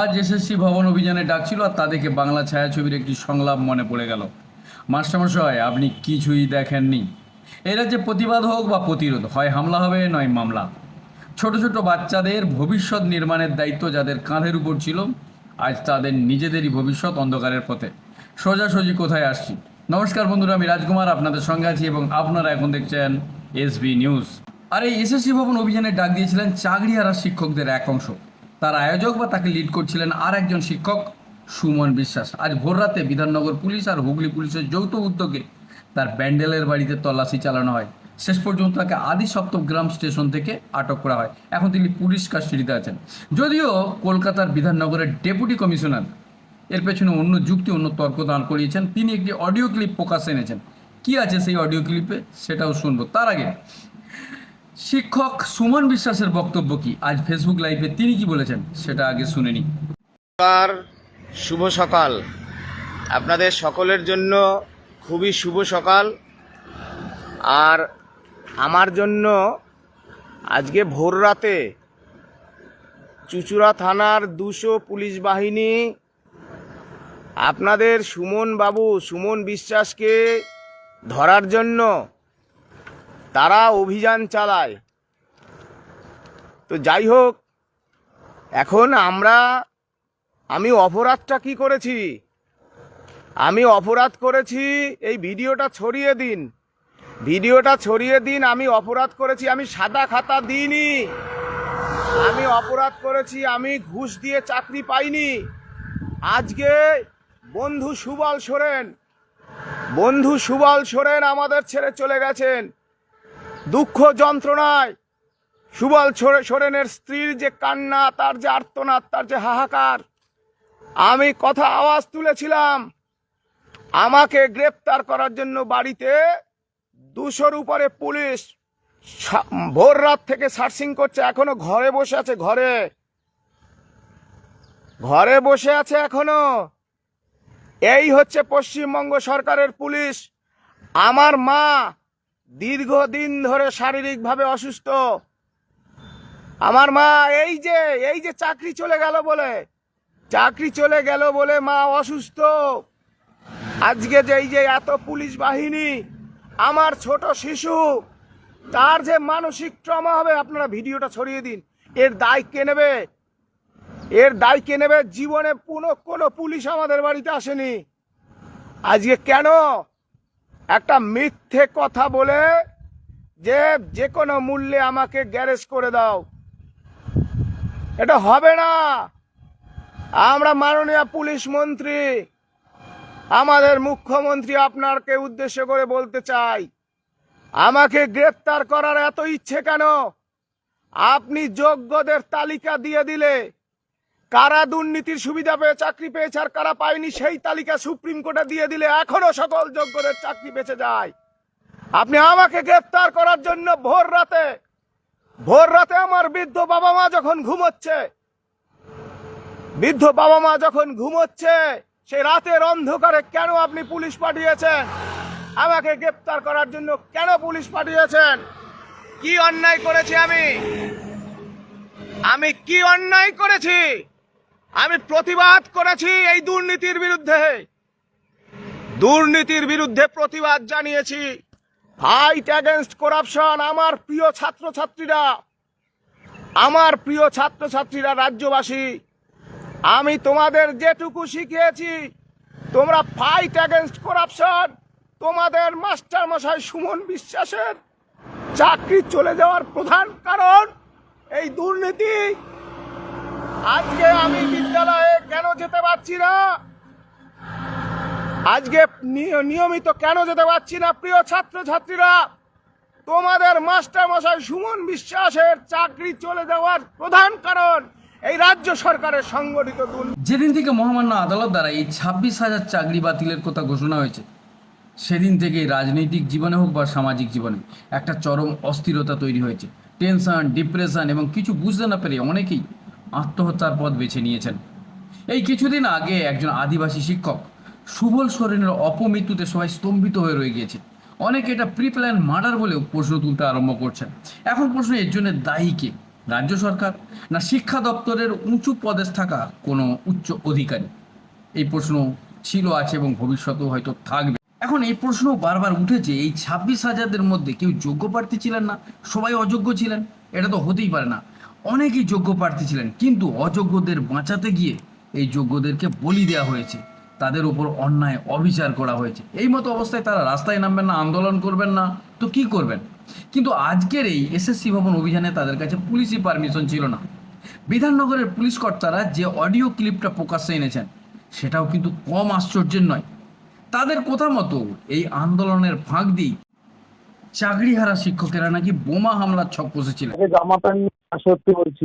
আজ এসএসসি ভবন অভিযানে ডাকছিল আর তাদেরকে বাংলা ছায়াছবির একটি সংলাপ মনে পড়ে গেল। মাস্টারমশাই, আপনি কিছুই দেখেননি। এই রাজ্যে প্রতিবাদ হোক বা প্রতিরোধ, হয় হামলা হবে, নয় মামলা। ছোট ছোট বাচ্চাদের ভবিষ্যৎ নির্মাণের দায়িত্ব যাদের কাঁধের উপর ছিল, আজ তাদের নিজেদেরই ভবিষ্যৎ অন্ধকারের পথে। সোজাসুজি কোথায় আসছি? নমস্কার বন্ধুরা, আমি রাজকুমার, আপনাদের সঙ্গে আছি এবং আপনারা এখন দেখছেন এসবি নিউজ। আর এই এসএসসি ভবন অভিযানে ডাক দিয়েছিলেন চাকরি চাকরিহারা শিক্ষকদের এক অংশ। তার আয়োজক বা তাকে লিড করছিলেন আর একজন শিক্ষক সুমন বিশ্বাস। আজ ভোররাতে বিধাননগর পুলিশ আর হুগলি পুলিশের যৌথ উদ্যোগে তার ব্যান্ডেলের বাড়িতে তল্লাশি চালানো হয়। শেষ পর্যন্ত তাকে আদি সপ্তগ্রাম স্টেশন থেকে আটক করা হয়। এখন তিনি পুলিশ কাস্টডিতে আছেন। যদিও কলকাতার বিধাননগরের ডেপুটি কমিশনার, এর পেছনে অন্য যুক্তি, অন্য তর্ক দান করিয়েছেন। তিনি একটি অডিও ক্লিপ প্রকাশ এনেছেন। কি আছে সেই অডিও ক্লিপে? সেটাও শুনব। তার আগে শিক্ষক সুমন বিশ্বাসের বক্তব্য কি? আজ ফেসবুক লাইভে তিনি কি বলেছেন সেটা আগে শুনে নিই শুভ সকাল। আপনাদের সকলের জন্য খুবই শুভ সকাল। আর আমার জন্য আজকে ভোর রাতে চুচুড়া থানার দুশো পুলিশ বাহিনী আপনাদের সুমন বাবু, সুমন বিশ্বাসকে ধরার জন্য তারা অভিযান চালায়। তো যাই হোক, এখন আমরা, আমি অপরাধটা কি করেছি? আমি অপরাধ করেছি এই ভিডিওটা ছড়িয়ে দিন। ভিডিওটা ছড়িয়ে দিন, আমি অপরাধ করেছি, আমি সাদা খাতা দিইনি। আমি অপরাধ করেছি, আমি ঘুষ দিয়ে চাকরি পাইনি। আজকে বন্ধু সুবল সোরেন, বন্ধু সুবল সোরেন আমাদের ছেড়ে চলে গেছেন। দুঃখ যন্ত্রণায় সুবল সোরে- সোরেনের স্ত্রীর যে কান্না, তার যে আর্তনাদ, তার যে হাহাকার, আমি কথা আওয়াজ তুলেছিলাম। আমাকে গ্রেপ্তার করার জন্য বাড়িতে দুশোর উপরে পুলিশ ভোর রাত থেকে সার্চিং করছে, এখনও ঘরে বসে আছে, ঘরে। ঘরে বসে আছে এখনও। এই হচ্ছে পশ্চিমবঙ্গ সরকারের পুলিশ। আমার মা দীর্ঘদিন ধরে শারীরিকভাবে অসুস্থ। আমার মা এই যে এই যে চাকরি চলে গেল বলে, চাকরি চলে গেল বলে মা অসুস্থ। আজকে যে এই যে এত পুলিশ বাহিনী, আমার ছোট শিশু, তার যে মানসিক ট্রমা হবে, আপনারা ভিডিওটা ছড়িয়ে দিন। এর দায় কে নেবে? এর দায় কে নেবে? জীবনে কোনো কোনো পুলিশ আমাদের বাড়িতে আসেনি। আজকে কেন? একটা মিথ্যে কথা বলে যে যে কোনো মূল্যে আমাকে গ্যারেজ করে দাও। এটা হবে না। আমরা মাননীয় পুলিশ মন্ত্রী, আমাদের মুখ্যমন্ত্রী আপনারকে উদ্দেশ্য করে বলতে চাই, আমাকে গ্রেফতার করার এত ইচ্ছে কেন? আপনি যোগ্যদের তালিকা দিয়ে দিলে কারা দুর্নীতির সুবিধা পেয়ে চাকরি পেয়েছে আর কারা পায়নি সেই তালিকা সুপ্রিম কোর্টে দিয়ে দিলে এখনও সকল যোগ্যদের চাকরি বেঁচে যায়। আপনি আমাকে গ্রেফতার করার জন্য ভোর রাতে ভোর রাতে আমার বৃদ্ধ বাবা মা যখন ঘুমোচ্ছে, বৃদ্ধ বাবা মা যখন ঘুমোচ্ছে সেই রাতের অন্ধকারে কেন আপনি পুলিশ পাঠিয়েছেন? আমাকে গ্রেপ্তার করার জন্য কেন পুলিশ পাঠিয়েছেন? কি অন্যায় করেছি আমি? আমি কি অন্যায় করেছি? আমি প্রতিবাদ করেছি এই দুর্নীতির বিরুদ্ধে। দুর্নীতির বিরুদ্ধে প্রতিবাদ জানিয়েছি। ফাইট অ্যাগেনস্ট করাপশন আমার প্রিয় ছাত্রছাত্রীরা। আমার প্রিয় ছাত্রছাত্রীরা, রাজ্যবাসী, আমি তোমাদের যেটুকু শিখিয়েছি, তোমরা ফাইট অ্যাগেনস্ট করাপশন তোমাদের মাস্টার মশাই সুমন বিশ্বাসের চাকরি চলে যাওয়ার প্রধান কারণ, এই দুর্নীতি আজকে আমি বিদ্যালয়ে কেন যেতে পারছি না? আজকে নিয়মিত কেন যেতে পারছি না, প্রিয় ছাত্রছাত্রীরা? তোমাদের মাস্টার মশাই সুমন বিশ্বাসের চাকরি চলে যাওয়ার প্রধান কারণ এই রাজ্য সরকারের সংগঠিত যেদিন থেকে মহামান্য আদালত দ্বারা এই ছাব্বিশ হাজার চাকরি বাতিলের কথা ঘোষণা হয়েছে, সেদিন থেকে রাজনৈতিক জীবনে হোক বা সামাজিক জীবনে একটা চরম অস্থিরতা তৈরি হয়েছে। টেনশন, ডিপ্রেশন এবং কিছু বুঝতে না পেরে অনেকেই আত্মহত্যার পথ বেছে নিয়েছেন। এই কিছুদিন আগে একজন আদিবাসী শিক্ষক সুবল সোরেনের অপমৃত্যুতে সবাই স্তম্ভিত হয়ে রয়ে গিয়েছে। অনেকে এটা প্রি প্ল্যান মার্ডার বলেও প্রশ্ন তুলতে আরম্ভ করছেন। এখন প্রশ্ন, এর জন্য দায়ী কে? রাজ্য সরকার না শিক্ষা দপ্তরের উঁচু পদে থাকা কোনো উচ্চ অধিকারী? এই প্রশ্ন ছিল, আছে এবং ভবিষ্যতেও হয়তো থাকবে। এখন এই প্রশ্ন বারবার উঠেছে, এই ছাব্বিশ হাজারদের মধ্যে কেউ যোগ্য প্রার্থী ছিলেন না, সবাই অযোগ্য ছিলেন, এটা তো হতেই পারে না। অনেকেই যোগ্য প্রার্থী ছিলেন, কিন্তু অযোগ্যদের বাঁচাতে গিয়ে এই যোগ্যদেরকে বলি দেওয়া হয়েছে। তাদের উপর অন্যায় অবিচার করা হয়েছে। এই মতো অবস্থায় তারা রাস্তায় নামবেন না, আন্দোলন করবেন না, তো কি করবেন? কিন্তু আজকের এই এসএসসি ভবন অভিযানে তাদের কাছে পুলিশি পারমিশন ছিল না। বিধাননগরের পুলিশ কর্তারা যে অডিও ক্লিপটা প্রকাশ্যে এনেছেন, সেটাও কিন্তু কম আশ্চর্যের নয়। তাদের কথা মতো এই আন্দোলনের ফাঁক দিয়ে চাকরিহারা শিক্ষকেরা নাকি বোমা হামলার ছক কষেছিলেন জামা প্যান্ট সত্যি বলছি।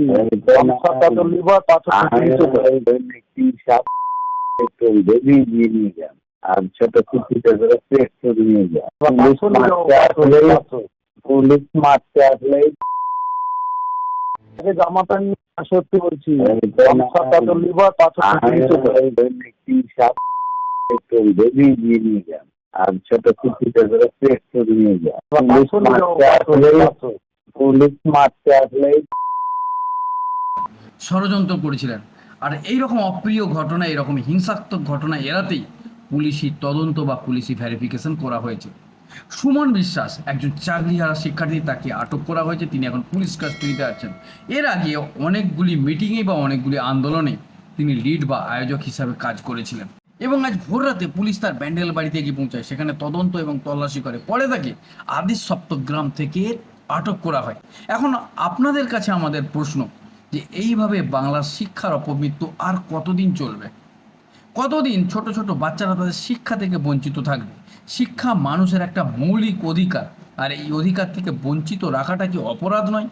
লিভার নিয়ে যান আর ছোট কুচিতে করে পেট করে নিয়ে যান। পুলিশ মারতে আগে জামা প্যান্ট সত্যি বলছি। লিভার নিয়ে যান আর ছোট কুচিতে করে পেট করে নিয়ে যান। পুলিশ মারতে আসলেই ষড়যন্ত্র করেছিলেন। আর এই রকম অপ্রিয় ঘটনা, এরকম হিংসাত্মক ঘটনা এড়াতেই পুলিশি তদন্ত বা পুলিশি ভেরিফিকেশন করা হয়েছে। সুমন বিশ্বাস, একজন চাকরিহারা শিক্ষার্থী, তাকে আটক করা হয়েছে। তিনি এখন পুলিশ কাস্টডিতে আছেন। এর আগে অনেকগুলি মিটিংয়ে বা অনেকগুলি আন্দোলনে তিনি লিড বা আয়োজক হিসাবে কাজ করেছিলেন। এবং আজ ভোর রাতে পুলিশ তার ব্যান্ডেল বাড়িতে গিয়ে পৌঁছায়। সেখানে তদন্ত এবং তল্লাশি করে। পরে তাকে আদিস সপ্তগ্রাম থেকে আটক করা হয়। এখন আপনাদের কাছে আমাদের প্রশ্ন যে এইভাবে বাংলার শিক্ষার অপমৃত্যু আর কতদিন চলবে? কতদিন ছোট ছোট বাচ্চারা তাদের শিক্ষা থেকে বঞ্চিত থাকবে? শিক্ষা মানুষের একটা মৌলিক অধিকার। আর এই অধিকার থেকে বঞ্চিত রাখাটা কি অপরাধ নয়?